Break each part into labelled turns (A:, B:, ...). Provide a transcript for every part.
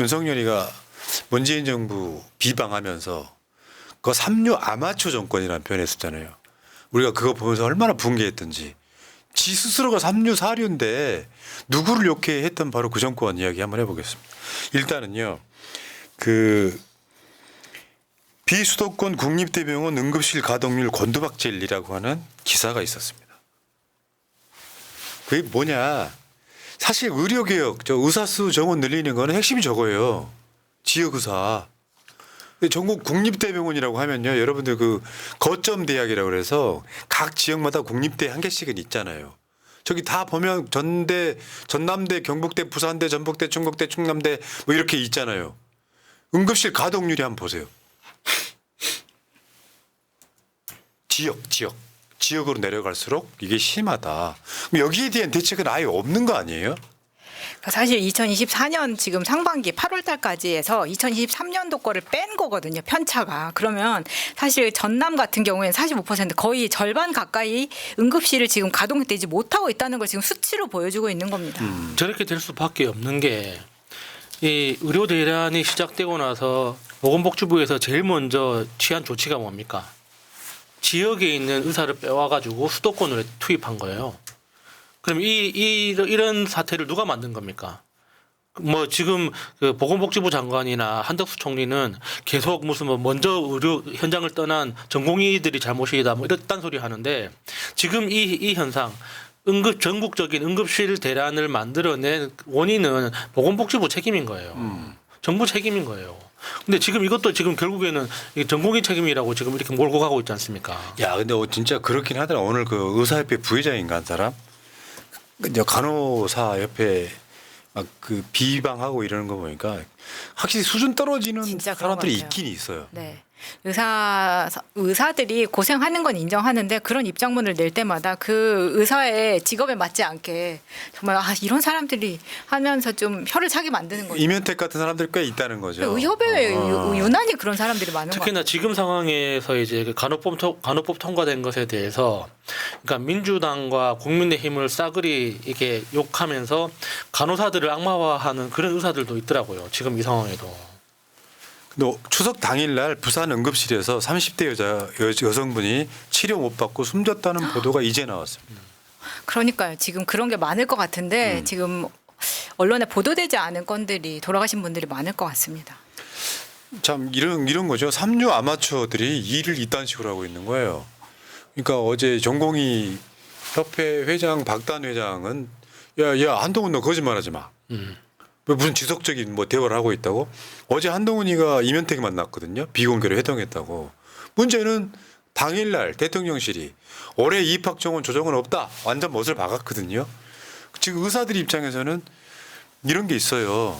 A: 윤석열이가 문재인 정부 비방하면서 그 삼류 아마추어 정권이라는 표현을 썼잖아요. 우리가 그거 보면서 얼마나 붕괴했던지. 지 스스로가 삼류 사류인데 누구를 욕해 했던 바로 그 정권 이야기 한번 해보겠습니다. 일단은요, 그 비수도권 국립대병원 응급실 가동률 곤두박질이라고 하는 기사가 있었습니다. 그게 뭐냐? 사실 의료개혁, 저 의사수 정원 늘리는 거는 핵심이 저거예요. 지역의사. 전국 국립대병원이라고 하면요. 여러분들 그 거점 대학이라고 그래서 각 지역마다 국립대 한 개씩은 있잖아요. 저기 다 보면 전대, 전남대, 경북대, 부산대, 전북대, 충북대, 충남대 뭐 이렇게 있잖아요. 응급실 가동률이 한번 보세요. 지역, 지역. 지역으로 내려갈수록 이게 심하다. 그럼 여기에 대한 대책은 아예 없는 거 아니에요?
B: 그러니까 사실 2024년 지금 상반기 8월 달까지 해서 2023년도 거를 뺀 거거든요. 편차가. 그러면 사실 전남 같은 경우에는 45% 거의 절반 가까이 응급실을 지금 가동되지 못하고 있다는 걸 지금 수치로 보여주고 있는 겁니다.
C: 저렇게 될 수밖에 없는 게 이 의료 대란이 시작되고 나서 보건복지부에서 제일 먼저 취한 조치가 뭡니까? 지역에 있는 의사를 빼와가지고 수도권으로 투입한 거예요. 그럼 이, 이 이런 사태를 누가 만든 겁니까? 뭐 지금 그 보건복지부 장관이나 한덕수 총리는 계속 무슨 뭐 먼저 의료 현장을 떠난 전공의들이 잘못이다 뭐 이런 소리 하는데 지금 이, 이 현상 응급 전국적인 응급실 대란을 만들어낸 원인은 보건복지부 책임인 거예요. 정부 책임인 거예요. 근데 지금 이것도 지금 결국에는 이 전공의 책임이라고 지금 이렇게 몰고 가고 있지 않습니까?
A: 야, 근데 어, 진짜 그렇긴 하더라. 오늘 그 의사협회 부회장인가 한 사람, 그 이제 간호사 협회 막 그 비방하고 이러는 거 보니까 확실히 수준 떨어지는
B: 진짜 그런
A: 사람들이
B: 같아요.
A: 있긴 있어요.
B: 네. 의사 의사들이 고생하는 건 인정하는데 그런 입장문을 낼 때마다 그 의사의 직업에 맞지 않게 정말 아 이런 사람들이 하면서 좀 혀를 차게 만드는 거죠.
A: 이면택 같은 사람들이 꽤 있다는 거죠.
B: 의협에
A: 어.
B: 유- 유난히 그런 사람들이 많은 것 같아요.
C: 특히나 지금 상황에서 이제 그 간호법 통- 간호법 통과된 것에 대해서 그러니까 민주당과 국민의힘을 싸그리 이렇게 욕하면서 간호사들을 악마화하는 그런 의사들도 있더라고요. 지금 이 상황에도.
A: 근데 추석 당일날 부산 응급실에서 30대 여자 여, 여성분이 치료 못 받고 숨졌다는 보도가 이제 나왔습니다.
B: 그러니까요. 지금 그런 게 많을 것 같은데
A: 음.
B: 지금 언론에 보도되지 않은 건들이 돌아가신 분들이 많을 것 같습니다.
A: 참 이런 이런 거죠. 삼류 아마추어들이 일을 이딴 식으로 하고 있는 거예요. 그러니까 어제 전공의 협회 회장 박단 회장은 야야 한동훈 너 거짓말하지 마. 무슨 지속적인 뭐 대화를 하고 있다고? 어제 한동훈이가 이면택 만났거든요. 비공개로 회동했다고. 문제는 당일날 대통령실이 올해 입학 정원 조정은 없다. 완전 못을 박았거든요. 지금 의사들 입장에서는 이런 게 있어요.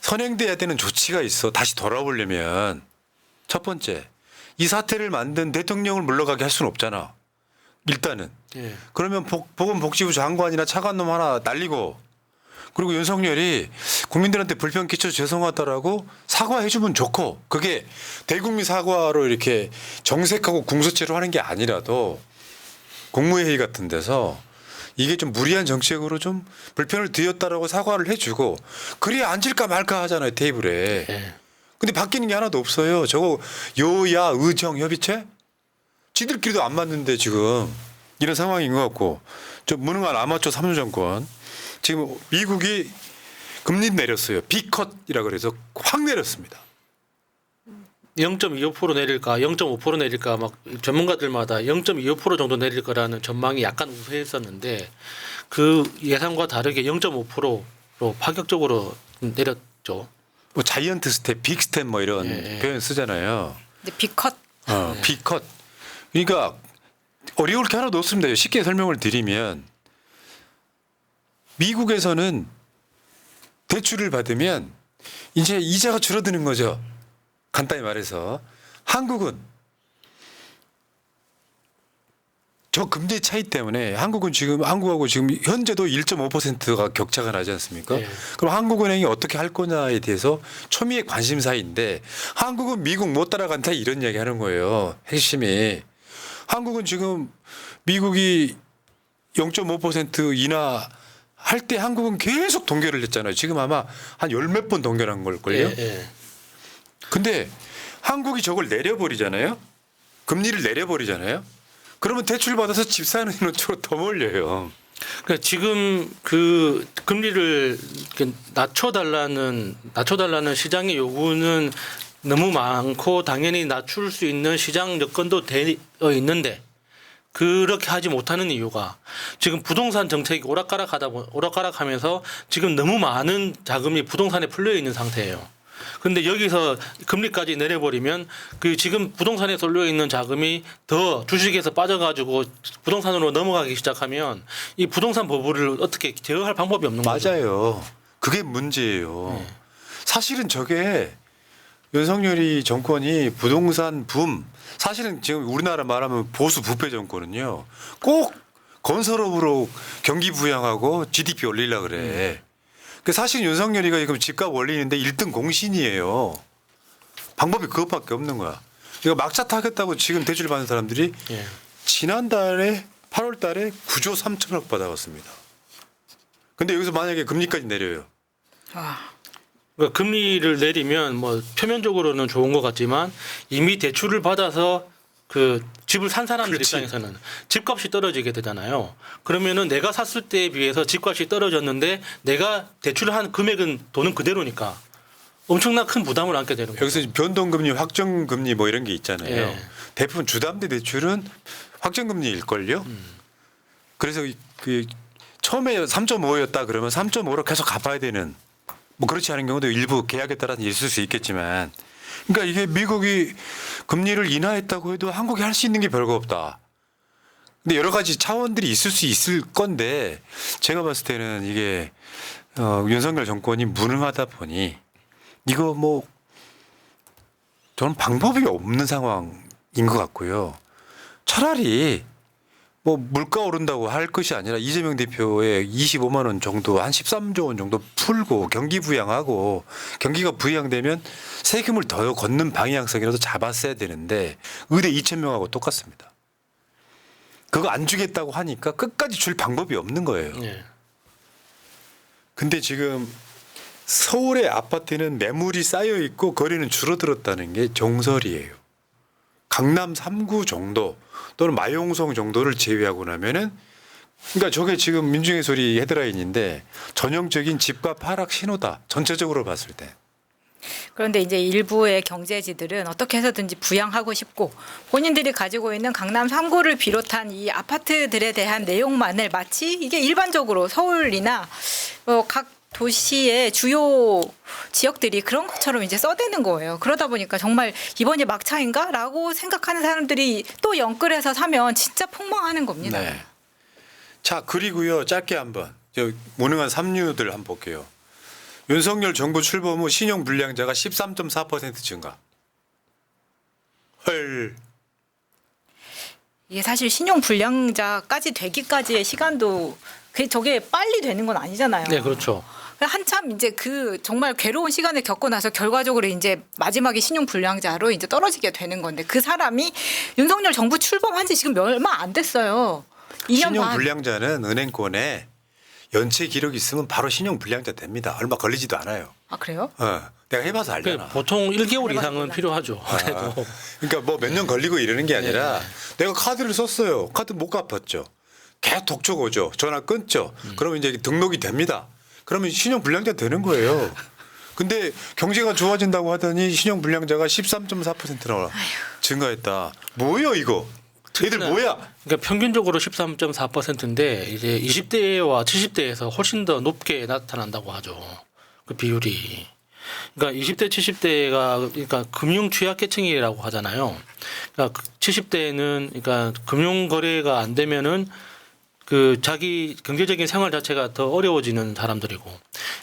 A: 선행돼야 되는 조치가 있어. 다시 돌아오려면 첫 번째 이 사태를 만든 대통령을 물러가게 할 수는 없잖아. 일단은
C: 예.
A: 그러면 복, 보건복지부 장관이나 차관 놈 하나 날리고 그리고 윤석열이 국민들한테 불편 끼쳐 죄송하다라고 사과해주면 좋고 그게 대국민 사과로 이렇게 정색하고 궁서체로 하는 게 아니라도 국무회의 같은 데서 이게 좀 무리한 정책으로 좀 불편을 드렸다라고 사과를 해주고 그래야 앉을까 말까 하잖아요 테이블에.
C: 예.
A: 근데 바뀌는 게 하나도 없어요. 저거 여야 의정 협의체? 지들끼리도 안 맞는데 지금 이런 상황인 것 같고 저 무능한 아마추어 삼류 정권 지금 미국이 금리 내렸어요. 비컷이라 그래서 확 내렸습니다.
C: 0.25% 내릴까, 0.5% 내릴까 막 전문가들마다 0.25% 정도 내릴 거라는 전망이 약간 우세했었는데 그 예상과 다르게 0.5%로 파격적으로 내렸죠.
A: 뭐 자이언트 스텝, 빅 스텝 뭐 이런
C: 예, 예.
A: 표현 쓰잖아요.
B: 근데 비컷
A: 어,
C: 네.
A: 비컷. 그러니까 어려울 게 하나도 없습니다. 쉽게 설명을 드리면 미국에서는 대출을 받으면 이제 이자가 줄어드는 거죠. 간단히 말해서 한국은 저 금리 차이 때문에 한국은 지금 한국하고 지금 현재도 1.5%가 격차가 나지 않습니까?
C: 네.
A: 그럼 한국은행이 어떻게 할 거냐에 대해서 초미의 관심사인데 한국은 미국 못 따라간다 이런 얘기 하는 거예요. 핵심이. 한국은 지금 미국이 0.5% 인하 할 때 한국은 계속 동결을 했잖아요. 지금 아마 한 열 몇 번 동결한 걸걸요.
C: 예, 예.
A: 근데 한국이 저걸 내려버리잖아요. 금리를 내려버리잖아요. 그러면 대출 받아서 집 사는 쪽으로 더 몰려요.
C: 그러니까 지금 그 금리를 낮춰달라는 낮춰달라는 시장의 요구는 너무 많고 당연히 낮출 수 있는 시장 여건도 되어 있는데 그렇게 하지 못하는 이유가 지금 부동산 정책이 오락가락하다 보 오락가락하면서 지금 너무 많은 자금이 부동산에 풀려 있는 상태예요. 근데 여기서 금리까지 내려버리면 그 지금 부동산에 쏠려 있는 자금이 더 주식에서 빠져가지고 부동산으로 넘어가기 시작하면 이 부동산 버블을 어떻게 제어할 방법이 없는 거죠.
A: 맞아요. 그게 문제예요. 사실은 저게 윤석열이 정권이 부동산 붐 사실은 지금 우리나라 말하면 보수 부패 정권은요 꼭 건설업으로 경기 부양하고 GDP 올리려 그래. 그 사실 윤석열이가 지금 집값 올리는데 1등 공신이에요. 방법이 그것밖에 없는 거야. 이거 막차 타겠다고 지금 대출 받는 사람들이
C: 예.
A: 지난달에 8월 달에 9조 3천억 받아왔습니다. 근데 여기서 만약에 금리까지 내려요.
B: 아,
C: 그러니까 금리를 내리면 뭐 표면적으로는 좋은 것 같지만 이미 대출을 받아서 그 집을 산 사람들
A: 그렇지.
C: 입장에서는 집값이 떨어지게 되잖아요. 그러면은 내가 샀을 때에 비해서 집값이 떨어졌는데 내가 대출을 한 금액은 돈은 그대로니까 엄청난 큰 부담을 안게 되는 거예요.
A: 여기서 변동금리, 확정금리 뭐 이런 게 있잖아요.
C: 예.
A: 대부분 주담대 대출은 확정금리일 걸요. 그래서 이- 그 처음에 3.5였다 그러면 3.5로 계속 갚아야 되는 뭐 그렇지 않은 경우도 일부 계약에 따라서 있을 수 있겠지만 그러니까 이게 미국이 금리를 인하했다고 해도 한국이 할 수 있는 게 별거 없다. 근데 여러 가지 차원들이 있을 수 있을 건데 제가 봤을 때는 이게 어, 윤석열 정권이 무능하다 보니 이거 뭐 저는 방법이 없는 상황인 것 같고요. 차라리 뭐 물가 오른다고 할 것이 아니라 이재명 대표의 25만 원 정도 한 13조 원 정도 풀고 경기 부양하고 경기가 부양되면 세금을 더 걷는 방향성이라도 잡았어야 되는데 의대 2천 명하고 똑같습니다. 그거 안 주겠다고 하니까 끝까지 줄 방법이 없는 거예요.
C: 예.
A: 근데 지금 서울의 아파트는 매물이 쌓여 있고 거리는 줄어들었다는 게 정설이에요. 강남 3구 정도 또는 마용성 정도를 제외하고 나면은 그러니까 저게 지금 민중의 소리 헤드라인인데 전형적인 집값 하락 신호다. 전체적으로 봤을 때.
B: 그런데 이제 일부의 경제지들은 어떻게 해서든지 부양하고 싶고 본인들이 가지고 있는 강남 3구를 비롯한 이 아파트들에 대한 내용만을 마치 이게 일반적으로 서울이나 어, 각 도시의 주요 지역들이 그런 것처럼 이제 써대는 거예요. 그러다 보니까 정말 이번이 막차인가 라고 생각하는 사람들이 또 영끌해서 사면 진짜 폭망하는 겁니다.
A: 네. 자 그리고요 짧게 한번 저 무능한 삼류들 한번 볼게요. 윤석열 정부 출범 후 신용 불량자가 13.4% 증가. 헐.
B: 이게 사실 신용 불량자까지 되기까지의 시간도 그 저게 빨리 되는 건 아니잖아요.
C: 네, 그렇죠.
B: 한참 이제 그 정말 괴로운 시간을 겪고 나서 결과적으로 이제 마지막에 신용 불량자로 이제 떨어지게 되는 건데 그 사람이 윤석열 정부 출범한 지 지금 얼마 안 됐어요. 2년
A: 신용
B: 반.
A: 불량자는 은행권에 연체 기록이 있으면 바로 신용 불량자 됩니다. 얼마 걸리지도 않아요.
B: 아 그래요?
A: 어, 내가 해봐서 알잖아.
C: 그러니까 보통 1개월 이상은
B: 몰라.
C: 필요하죠. 그래도
A: 그러니까 뭐 몇 년 걸리고 이러는 게 아니라
C: 네.
A: 내가 카드를 썼어요. 카드 못 갚았죠. 계속 독촉 오죠. 전화 끊죠.
C: 음.
A: 그러면 이제 등록이 됩니다. 그러면 신용 불량자 되는 거예요. 근데 경제가 좋아진다고 하더니 신용 불량자가 13.4%나 증가했다. 뭐예요 이거? 얘들 뭐야?
C: 그러니까 평균적으로 13.4%인데 이제 20대와 70대에서 훨씬 더 높게 나타난다고 하죠. 그 비율이. 그러니까 20대 70대가 그러니까 금융 취약계층이라고 하잖아요. 그러니까 70대는 그러니까 금융 거래가 안 되면은 그 자기 경제적인 생활 자체가 더 어려워지는 사람들이고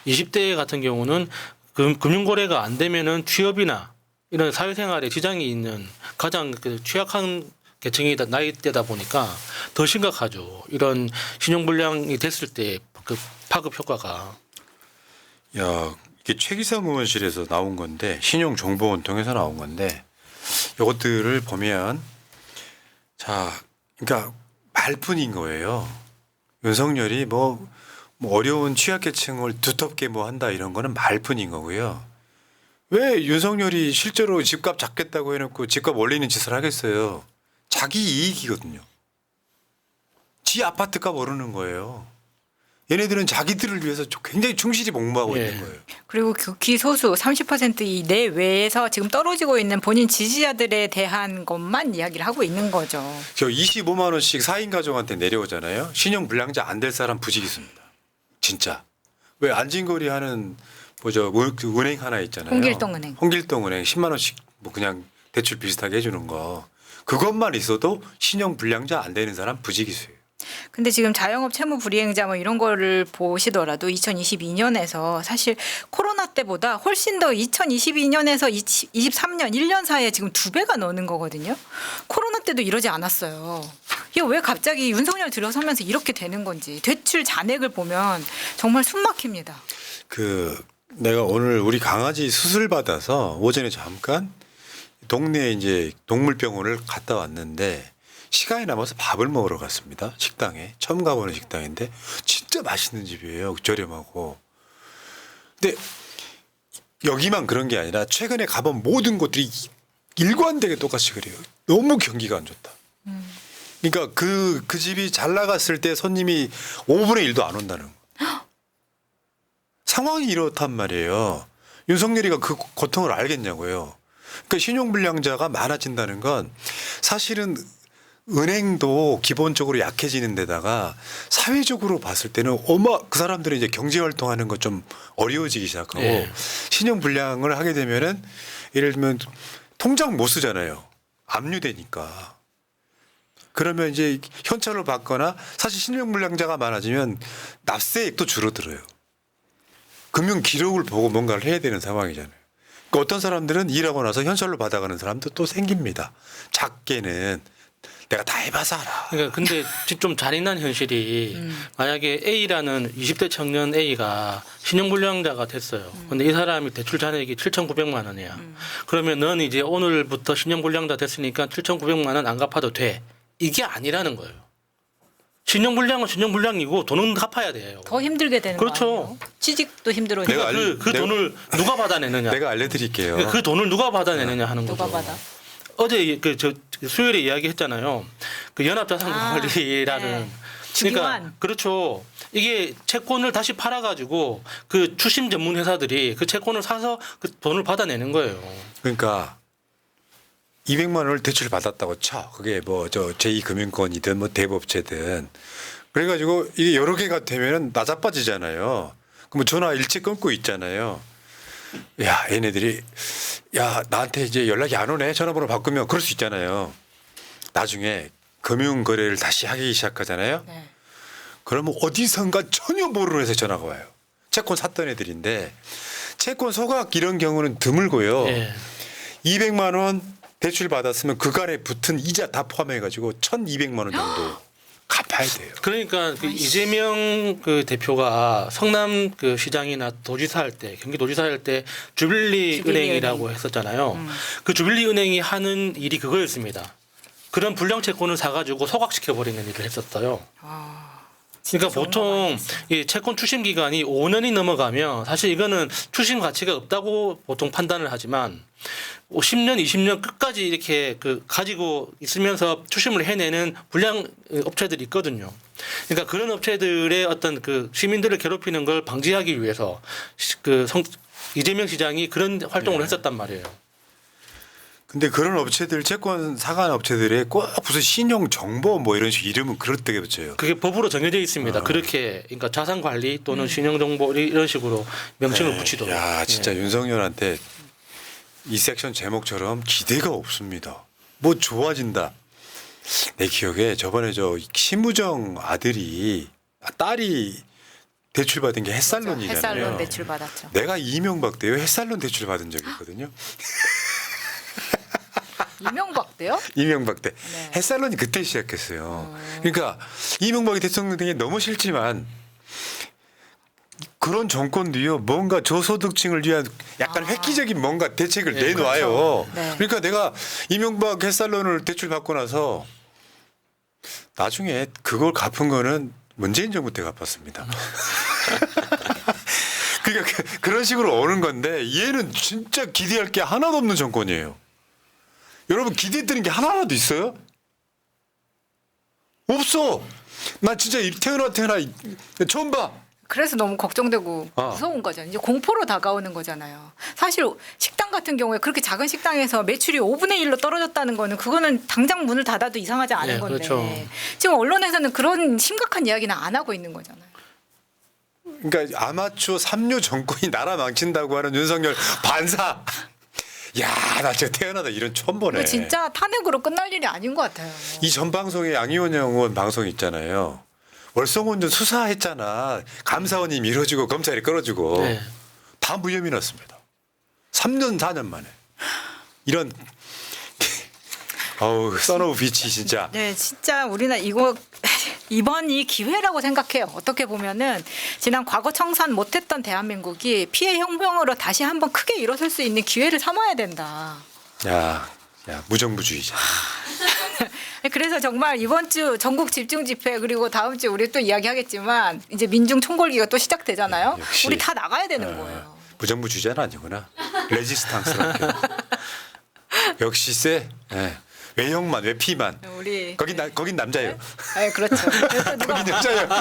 C: 20대 같은 경우는 금, 금융 거래가 안 되면은 취업이나 이런 사회생활에 지장이 있는 가장 그 취약한 계층이다 나이대다 보니까 더 심각하죠. 이런 신용불량이 됐을 때 그 파급 효과가
A: 야, 이게 최기상 의원실에서 나온 건데 신용정보원 통해서 나온 건데 이것들을 보면 자, 그러니까 말뿐인 거예요. 윤석열이 뭐 뭐 어려운 취약계층을 두텁게 뭐 한다 이런 거는 말뿐인 거고요. 왜 윤석열이 실제로 집값 잡겠다고 해놓고 집값 올리는 짓을 하겠어요? 자기 이익이거든요. 지 아파트값 오르는 거예요. 얘네들은 자기들을 위해서 굉장히 충실히 복무하고
C: 예.
A: 있는 거예요.
B: 그리고 극히 소수 30%이 내외에서 지금 떨어지고 있는 본인 지지자들에 대한 것만 이야기를 하고 있는 거죠.
A: 저 25만 원씩 4인 가족한테 내려오잖아요. 신용 불량자 안 될 사람 부지기수입니다. 진짜. 왜 안진거리 하는 뭐죠 은- 그 은행 하나 있잖아요.
B: 홍길동 은행.
A: 홍길동 은행 10만 원씩 뭐 그냥 대출 비슷하게 해주는 거. 그것만 있어도 신용 불량자 안 되는 사람 부지기수예요.
B: 근데 지금 자영업 채무 불이행자 뭐 이런 거를 보시더라도 2022년에서 사실 코로나 때보다 훨씬 더 2022년에서 23년 1년 사이에 지금 두 배가 넘는 거거든요. 코로나 때도 이러지 않았어요. 이거 왜 갑자기 윤석열 들어서면서 이렇게 되는 건지 대출 잔액을 보면 정말 숨 막힙니다.
A: 그 내가 오늘 우리 강아지 수술 받아서 오전에 잠깐 동네에 이제 동물병원을 갔다 왔는데 시간이 남아서 밥을 먹으러 갔습니다. 식당에 처음 가보는 식당인데 진짜 맛있는 집이에요. 저렴하고. 근데 여기만 그런 게 아니라 최근에 가본 모든 곳들이 일관되게 똑같이 그래요. 너무 경기가 안 좋다. 그러니까 그, 그 집이 잘 나갔을 때 손님이 5분의 1도 안 온다는 거. 상황이 이렇단 말이에요. 윤석열이가 그 고통을 알겠냐고요. 그러니까 신용불량자가 많아진다는 건 사실은 은행도 기본적으로 약해지는 데다가 사회적으로 봤을 때는 어마 그 사람들은 이제 경제 활동하는 거좀 어려워지기 시작하고
C: 예.
A: 신용 불량을 하게 되면은 예를 들면 통장 못 쓰잖아요. 압류되니까. 그러면 이제 현찰로 받거나 사실 신용 불량자가 많아지면 납세액도 줄어들어요. 금융 기록을 보고 뭔가를 해야 되는 상황이잖아요. 그러니까 어떤 사람들은 일하고 나서 현찰로 받아가는 사람도 또 생깁니다. 작게는 내가 다 해봐서 알아.
C: 그러니까 근데 지금 좀 잔인한 현실이
B: 음.
C: 만약에 A라는 20대 청년 A가 신용불량자가 됐어요. 근데 이 사람이 대출 잔액이 7,900만 원이야.
B: 음.
C: 그러면 넌 이제 오늘부터 신용불량자 됐으니까 7,900만 원 안 갚아도 돼. 이게 아니라는 거예요. 신용불량은 신용불량이고 돈은 갚아야 돼요.
B: 더 힘들게 되는
C: 그렇죠.
B: 거예요. 취직도 힘들어지고
A: 내가
C: 그러니까 그, 그
A: 내가-
C: 돈을 누가 받아내느냐.
A: 내가 알려드릴게요.
C: 그 돈을 누가 받아내느냐 하는 거죠.
B: 누가 받아?
C: 어제 그 저 수요일에 이야기했잖아요. 그 연합자산관리라는
B: 아, 네.
C: 그러니까. 그렇죠. 이게 채권을 다시 팔아가지고 그 추심 전문 회사들이 그 채권을 사서 그 돈을 받아내는 거예요.
A: 그러니까 200만 원을 대출 받았다고 쳐. 그게 뭐 저 제2금융권이든 뭐 대법체든. 그래가지고 이게 여러 개가 되면은 나자빠지잖아요. 그러면 전화 일찍 끊고 있잖아요. 야, 얘네들이 야 나한테 이제 연락이 안 오네. 전화번호 바꾸면 그럴 수 있잖아요. 나중에 금융 거래를 다시 하기 시작하잖아요.
B: 네.
A: 그러면 어디선가 전혀 모르는 회사 전화가 와요. 채권 샀던 애들인데 채권 소각 이런 경우는 드물고요.
C: 예.
A: 200만 원 대출 받았으면 그간에 붙은 이자 다 포함해 가지고 1,200만 원 정도 갚아야 돼요.
C: 그러니까 그 이재명 그 대표가 성남 그 시장이나 도지사 할 때 경기 도지사 할 때 주빌리,
B: 주빌리
C: 은행이라고
B: 은행.
C: 했었잖아요.
B: 음.
C: 그 주빌리 은행이 하는 일이 그거였습니다. 그런 불량 채권을 사가지고 소각시켜 버리는 일을 했었어요.
B: 아,
C: 그러니까 보통. 이 채권 추심 기간이 5년이 넘어가면 사실 이거는 추심 가치가 없다고 보통 판단을 하지만 10년, 20년 끝까지 이렇게 그 가지고 있으면서 추심을 해내는 불량 업체들이 있거든요. 그러니까 그런 업체들의 어떤 그 시민들을 괴롭히는 걸 방지하기 위해서 시- 그 성, 이재명 시장이 그런 활동을
A: 네.
C: 했었단 말이에요.
A: 근데 그런 업체들 채권 사간 업체들의 꼭 무슨 신용 정보 뭐 이런 식 이름은 그럴때게 붙여요.
C: 그게 법으로 정해져 있습니다.
A: 어.
C: 그렇게 그러니까 자산 관리 또는 신용 정보 이런 식으로 명칭을
A: 네.
C: 붙이도록.
A: 야, 진짜
C: 예.
A: 윤석열한테 이 섹션 제목처럼 기대가 없습니다. 뭐 좋아진다. 내 기억에 저번에 저 심우정 아들이 아, 딸이 대출 받은 게 햇살론이잖아요.
B: 햇살론 대출 받았죠.
A: 내가 이명박 때요 햇살론 대출 받은 적이 있거든요.
B: 이명박 때요?
A: 이명박 때
B: 네.
A: 햇살론이 그때 시작했어요. 그러니까 이명박이 대통령 등에 너무 싫지만 그런 정권도요 뭔가 저소득층을 위한 약간
B: 아.
A: 획기적인 뭔가 대책을
C: 네,
A: 내놔요.
B: 그렇죠. 네.
A: 그러니까 내가 이명박 햇살론을 대출 받고 나서 나중에 그걸 갚은 거는 문재인 정부 때 갚았습니다. 그러니까 그, 그런 식으로 오는 건데 얘는 진짜 기대할 게 하나도 없는 정권이에요. 여러분 기대되는 게 하나라도 있어요? 없어. 나 진짜 이 태어나 태어나 이- 처음 봐.
B: 그래서 너무 걱정되고
A: 아.
B: 무서운 거죠. 이제 공포로 다가오는 거잖아요. 사실 식당 같은 경우에 그렇게 작은 식당에서 매출이 5분의 1로 떨어졌다는 거는 그거는 당장 문을 닫아도 이상하지 않은
C: 네,
B: 건데
C: 그렇죠.
B: 지금 언론에서는 그런 심각한 이야기는 안 하고 있는 거잖아요.
A: 그러니까 아마추어 삼류 정권이 나라 망친다고 하는 윤석열 반사. 야, 나 진짜 태어나다 이런 처음 보네.
B: 이거 진짜 탄핵으로 끝날 일이 아닌 것 같아요.
A: 이 전 방송에 양희원 의원 방송 있잖아요. 월성원전 수사했잖아. 감사원이 밀어주고 검찰이 끌어주고
C: 네.
A: 다 무혐의 났습니다. 3년 4년 만에 이런 어우 써노우 비치 진짜
B: 네, 진짜 우리나라 이거 이번이 기회라고 생각해요. 어떻게 보면은 지난 과거 청산 못했던 대한민국이 피해 혁명으로 다시 한번 크게 일어설 수 있는 기회를 삼아야 된다.
A: 야, 야 무정부주의자.
B: 그래서 정말 이번 주 전국 집중 집회 그리고 다음 주 우리 또 이야기하겠지만 이제 민중 총궐기가 또 시작되잖아요.
A: 네, 역시.
B: 우리 다 나가야 되는
A: 어,
B: 거예요.
A: 무정부주의자는 아니구나. 레지스탕스럽게. 역시 세. 예. 외형만 외피만.
B: 우리
A: 거긴 나, 거긴 남자예요.
B: 네, 그렇죠. 그래서 누가
A: 거긴 여자예요.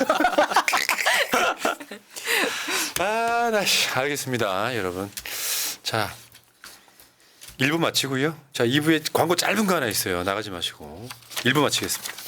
A: 아, 나 씨, 알겠습니다, 여러분. 자, 1부 마치고요. 자, 2부에 광고 짧은 거 하나 있어요. 나가지 마시고. 1부 마치겠습니다.